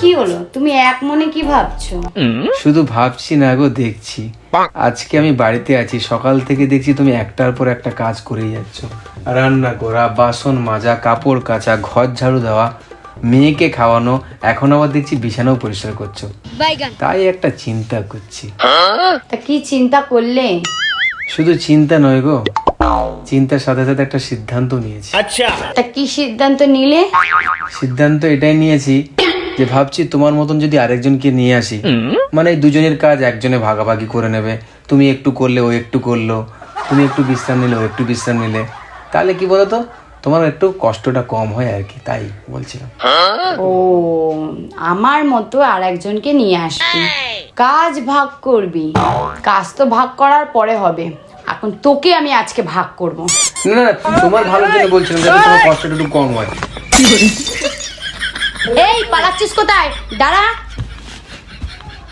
কি হলো? তুমি এক মনে কি ভাবছ? শুধু ভাবছি না গো দেখছি। আজকে আমি বাড়িতে আছি সকাল থেকে দেখছি তুমি একটার পর একটা কাজ করেই যাচ্ছ। রান্না করা বাসন মাজা কাপড় কাচা ঘর ঝাড়ু দেওয়া মেয়েকে খাওয়ানো এখন আবার দেখছি বিছানাও পরিষ্কার করছ। তাই একটা চিন্তা করছি। তা কি চিন্তা করলে? শুধু চিন্তা নয় গো চিন্তার সাথে সাথে একটা সিদ্ধান্ত নিয়েছি। আচ্ছা। তা কি সিদ্ধান্ত নিলে? সিদ্ধান্ত এটাই নিয়েছি যে ভাবছি তোমার মতন যদি আরেকজনকে নিয়ে আসি মানে দুজনের কাজ একজনে ভাগাভাগি করে নেবে। তুমি একটু করলে ও একটু করল তুমি একটু বিশ্রাম নিলে ও একটু বিশ্রাম নিলে। তাহলে কি বলতো? তোমার একটু কষ্টটা কম হয় আর কি তাই বলছিলাম। ও আমার মতো আর একজনকে নিয়ে আসবি। কাজ ভাগ করবি। কাজ তো ভাগ করার পরে হবে। এখন তোকে আমি আজকে ভাগ করব। না না না, তোমার ভালো জন্য বলছিলাম যাতে তোমার কষ্টটা একটু কম হয়। এই পালাচ্ছিস কোথায়? দাঁড়া।